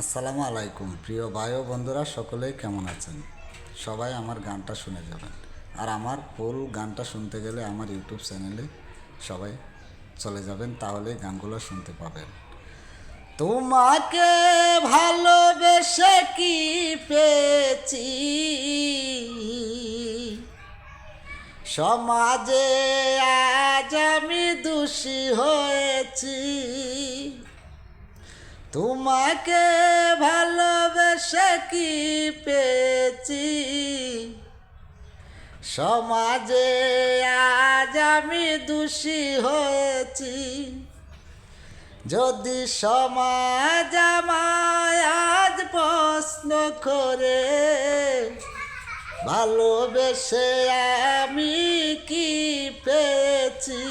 আসসালামু আলাইকুম। প্রিয় ও বন্ধুরা, সকলেই কেমন আছেন? সবাই আমার গানটা শুনে যাবেন। আর আমার ফুল গানটা শুনতে গেলে আমার ইউটিউব চ্যানেলে সবাই চলে যাবেন তাহলে গানগুলো শুনতে পাবেন। তোমাকে ভালোবেসে কি পেয়েছি? সমাজে আজ আমি দোষী হয়েছি। তোমাকে ভালোবেসে কি পেয়েছি? সমাজে আজ আমি দোষী হয়েছি। যদি সমাজ আমায় আজ প্রশ্ন করে, ভালোবেসে আমি কি পেয়েছি?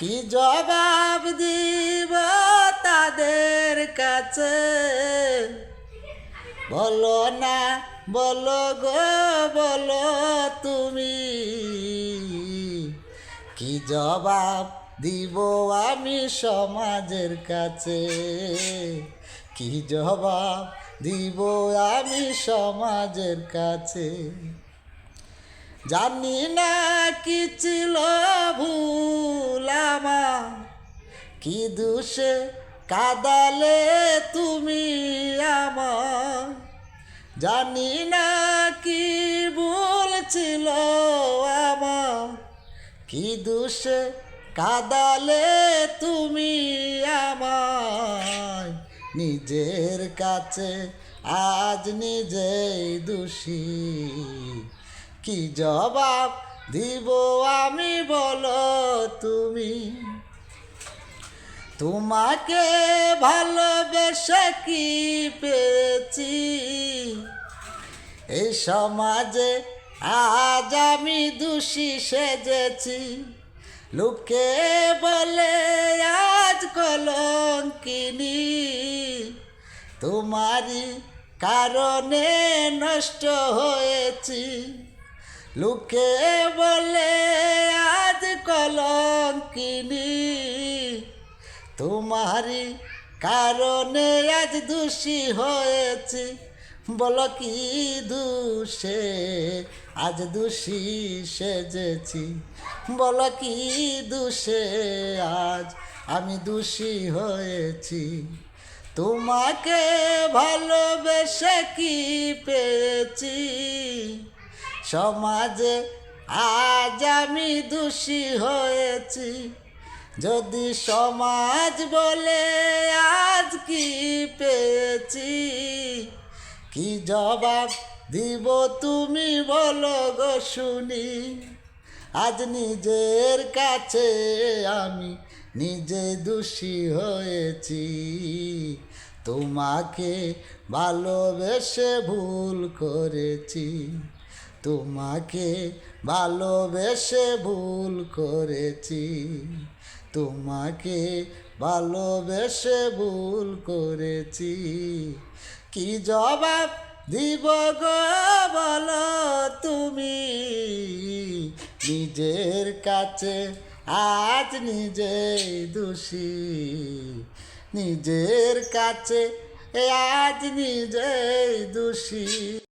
কি জবাব দিব? তাদের কাছে। বলো না, বলো গো, বলো তুমি। কি জবাব দিব আমি সমাজের কাছে? কি জবাব দিব আমি সমাজের কাছে? জানি না কি ছিল ভুল আমার। কি দোষে কাদালে তুমি আমার। জানি না কি বলছিল ছিল আমার। কি দোষে কাদালে তুমি আমায় নিজের কাছে আজ নিজেই দোষী। কি জবাব দিব আমি বলো তুমি? তোমাকে ভালোবেসে কি পেয়েছি? এই সমাজে আজ আমি দোষী সেজেছি। লোকে বলে আজ কলঙ্কিনী। তোমারই কারণে নষ্ট হয়েছি। লোকে বলে আজ কলঙ্কিনী। তোমারই কারণে আজ দোষী হয়েছি। বলো কি দোষে? আজ দোষী সেজেছি। বলো কি দোষে? আজ আমি দোষী হয়েছি। তোমাকে ভালোবেসে কি পেয়েছি? সমাজে আজ আমি দোষী হয়েছি। যদি সমাজ বলে আজ কি পেয়েছি? কি জবাব দিব তুমি বলো গো শুনি। আজ নিজের কাছে আমি নিজে দোষী হয়েছি। তোমাকে ভালোবেসে ভুল করেছি। তোমাকে ভালোবেসে ভুল করেছি। তোমাকে ভালোবেসে ভুল করেছি। কি জবাব দিব গো বলো তুমি? নিজের কাছে আজ নিজেই দোষী। নিজের কাছে আজ নিজেই দোষী।